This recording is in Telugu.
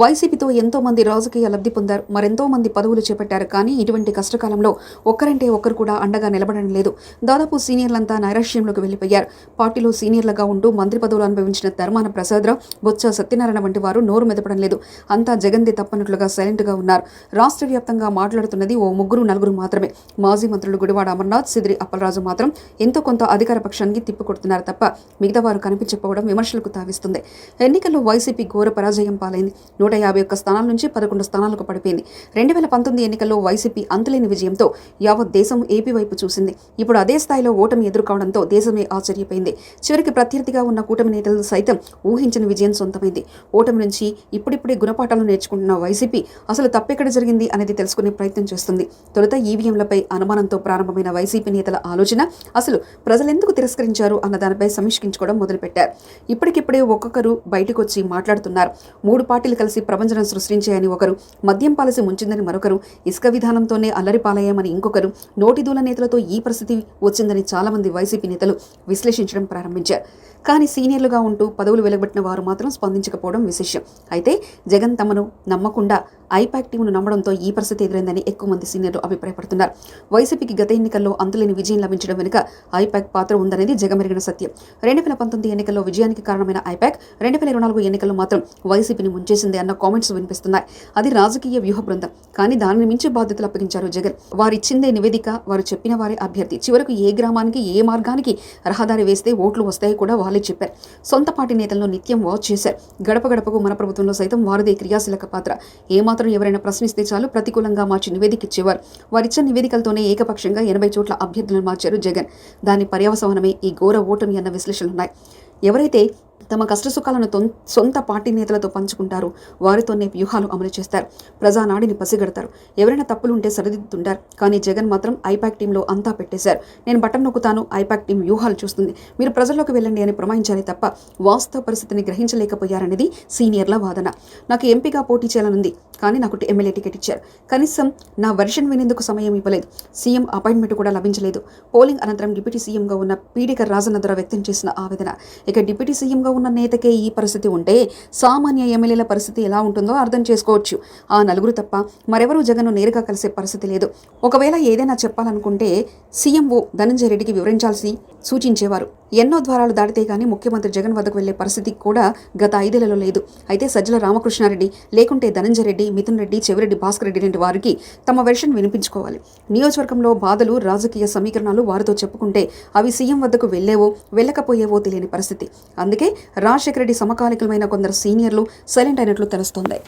వైసీపీతో ఎంతో మంది రాజకీయ లబ్ధి పొందారు. మరెంతో మంది పదవులు చేపట్టారు. కానీ ఇటువంటి కష్టకాలంలో ఒక్కరంటే ఒక్కరు కూడా అండగా నిలబడడం లేదు. దాదాపు సీనియర్లంతా నైరాశ్యంలోకి వెళ్ళిపోయారు పార్టీలో సీనియర్లుగా ఉంటూ మంత్రి పదవులు అనుభవించిన ధర్మాన ప్రసాదరావు బొత్స సత్యనారాయణ వంటి వారు నోరు మెదపడం లేదు. అంతా జగంది తప్పనట్లుగా సైలెంట్గా ఉన్నారు. రాష్ట్ర వ్యాప్తంగా మాట్లాడుతున్నది ఓ ముగ్గురు నలుగురు మాత్రమే. మాజీ మంత్రులు గుడివాడ అమర్నాథ్ సిద్రి అప్పలరాజు మాత్రం ఎంతో కొంత అధికార పక్షానికి తిప్పికొడుతున్నారు తప్ప మిగతా వారు కనిపించకపోవడం విమర్శలకు తావిస్తుంది. ఎన్నికల్లో వైసీపీ ఘోర పరాజయం పాలైంది. నూట యాభై ఒక్క స్థానాల నుంచి పదకొండు స్థానాలకు పడిపోయింది. రెండు వేల పంతొమ్మిది ఎన్నికల్లో వైసీపీ అంతులేని విజయంతో యావత్ దేశం ఏపీ వైపు చూసింది. ఇప్పుడు అదే స్థాయిలో ఓటమి ఎదుర్కోవడంతో దేశమే ఆశ్చర్యపోయింది. చివరికి ప్రత్యర్థిగా ఉన్న కూటమి నేతలు సైతం ఊహించిన విజయం సొంతమైంది. ఓటమి నుంచి ఇప్పుడిప్పుడే గుణపాఠాలు నేర్చుకుంటున్న వైసీపీ అసలు తప్పెక్కడ జరిగింది అనేది తెలుసుకునే ప్రయత్నం చేస్తుంది. తొలుత ఈవీఎంలపై అనుమానంతో ప్రారంభమైన వైసీపీ నేతల ఆలోచన అసలు ప్రజలెందుకు తిరస్కరించారు అన్న దానిపై సమీక్షించుకోవడం మొదలుపెట్టారు. ఇప్పటికిప్పుడే ఒక్కొక్కరు బయటకొచ్చి మాట్లాడుతున్నారు. మూడు పార్టీలు కలిసి ప్రపంచం సృష్టించాయని ఒకరు మద్యం పాలసీ ముంచిందని మరొకరు ఇసుక విధానంతోనే అల్లరి పాలయ్యామని ఇంకొకరు నోటిదూల నేతలతో ఈ పరిస్థితి వచ్చిందని చాలామంది వైసీపీ నేతలు విశ్లేషించడం ప్రారంభించారు. కానీ సీనియర్లుగా ఉంటూ పదవులు వెలగబెట్టిన వారు మాత్రం స్పందించకపోవడం విశేషం. అయితే జగన్ తమను నమ్మకుండా ఐపాక్ టీమును నమ్మడంతో ఈ పరిస్థితి ఎదురైందని ఎక్కువ మంది సీనియర్లు అభిప్రాయపడుతున్నారు. వైసీపీకి గత ఎన్నికల్లో అంతులేని విజయం లభించడం వెనుక ఐపాక్ పాత్ర ఉందనేది జగమెరిగిన సత్యం. రెండు వేల పంతొమ్మిది ఎన్నికల్లో విజయానికి కారణమైన ఐపాక్ రెండు వేల ఇరవై నాలుగు ఎన్నికల్లో మాత్రం వైసీపీని ముంచేసింది అన్న కామెంట్స్ వినిపిస్తున్నాయి. అది రాజకీయ వ్యూహ బృందం కానీ దానిని మించి బాధ్యతలు అప్పగించారు జగన్. వారిచ్చిందే నివేదిక వారు చెప్పిన వారే అభ్యర్థి. చివరకు ఏ గ్రామానికి ఏ మార్గానికి రహదారి వేస్తే ఓట్లు వస్తాయో కూడా వాళ్ళే చెప్పారు. సొంత పార్టీ నేతలను నిత్యం వాచ్ చేశారు. గడప గడపకు మన ప్రభుత్వంలో సైతం వారిదే క్రియాశీలక పాత్ర. ఏమాత్రం ఎవరైనా ప్రశ్నిస్తే చాలు ప్రతికూలంగా మార్చి నివేదిక ఇచ్చేవారు వారిచ్చిన నివేదికలతోనే ఏకపక్షంగా ఎనభై చోట్ల అభ్యర్థులను మార్చారు జగన్. దాని పర్యవసవనమే ఈ ఘోర ఓటమి అన్న విశ్లేషణలున్నాయి. ఎవరైతే తమ కష్టసుఖాలను తొం- సొంత పార్టీ నేతలతో పంచుకుంటారు. వారితోనే వ్యూహాలు అమలు చేస్తారు. ప్రజానాడిని పసిగడతారు. ఎవరైనా తప్పులు ఉంటే సరిదిద్దుతుంటారు. కానీ జగన్ మాత్రం ఐపాక్ టీంలో అంతా పెట్టేశారు. నేను బటన్ నొక్కుతాను ఐపాక్ టీం వ్యూహాలు చూస్తుంది. మీరు ప్రజల్లోకి వెళ్ళండి అని ప్రమాయించాలి తప్ప వాస్తవ పరిస్థితిని గ్రహించలేకపోయారనేది సీనియర్ల వాదన. నాకు ఎంపీగా పోటీ చేయాలనుంది. కానీ నాకు ఎమ్మెల్యే టికెట్ ఇచ్చారు. కనీసం నా వెర్షన్ వినేందుకు సమయం ఇవ్వలేదు. సీఎం అపాయింట్మెంట్ కూడా లభించలేదు. పోలింగ్ అనంతరం డిప్యూటీ సీఎంగా ఉన్న పీడిక రాజన్న ద్వారా వ్యక్తం చేసిన ఆవేదన. ఇక డిప్యూటీ సీఎంగా ఉన్న నేతకే ఈ పరిస్థితి ఉంటే సామాన్య ఎమ్మెల్యేల పరిస్థితి ఎలా ఉంటుందో అర్థం చేసుకోవచ్చు. ఆ నలుగురు తప్ప మరెవరూ జగన్ను నేరుగా కలిసే పరిస్థితి లేదు. ఒకవేళ ఏదైనా చెప్పాలనుకుంటే సీఎంఓ ధనంజయ రెడ్డికి వివరించాల్సి సూచించేవారు. ఎన్నో ద్వారాలు దాటితే కానీ ముఖ్యమంత్రి జగన్ వద్దకు వెళ్ళే పరిస్థితి కూడా గత ఐదేళ్ళలో లేదు. అయితే సజ్జల రామకృష్ణారెడ్డి లేకుంటే ధనంజయ రెడ్డి మిథున్ రెడ్డి చెవిరెడ్డి భాస్కర్ రెడ్డి లాంటి వారికి తమ వెర్షన్ వినిపించుకోవాలి. నియోజకవర్గంలో బాధలు రాజకీయ సమీకరణాలు వారితో చెప్పుకుంటే అవి సీఎం వద్దకు వెళ్ళేవో వెళ్ళకపోయేవో తెలియని పరిస్థితి. అందుకే రాజశేఖర రెడ్డి సమకాలికమైన కొందరు సీనియర్లు సైలెంట్ అయినట్లు తెలుస్తోంది.